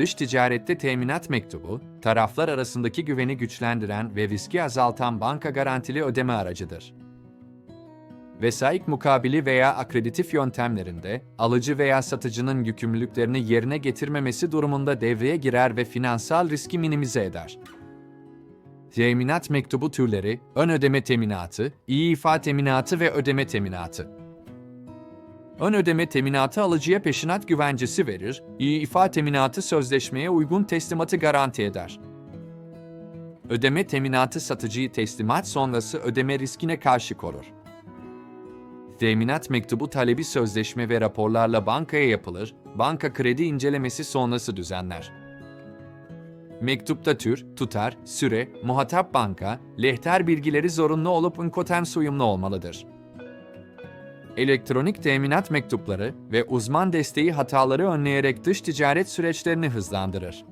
Dış ticarette teminat mektubu, taraflar arasındaki güveni güçlendiren ve riski azaltan banka garantili ödeme aracıdır. Vesayik mukabili veya akreditif yöntemlerinde, alıcı veya satıcının yükümlülüklerini yerine getirmemesi durumunda devreye girer ve finansal riski minimize eder. Teminat mektubu türleri, ön ödeme teminatı, iyi ifa teminatı ve ödeme teminatı. Ön ödeme teminatı alıcıya peşinat güvencesi verir, iyi teminatı sözleşmeye uygun teslimatı garanti eder. Ödeme teminatı satıcıyı teslimat sonrası ödeme riskine karşı korur. Teminat mektubu talebi sözleşme ve raporlarla bankaya yapılır, banka kredi incelemesi sonrası düzenler. Mektupta tür, tutar, süre, muhatap banka, lehter bilgileri zorunlu olup Incoterms uyumlu olmalıdır. Elektronik teminat mektupları ve uzman desteği hataları önleyerek dış ticaret süreçlerini hızlandırır.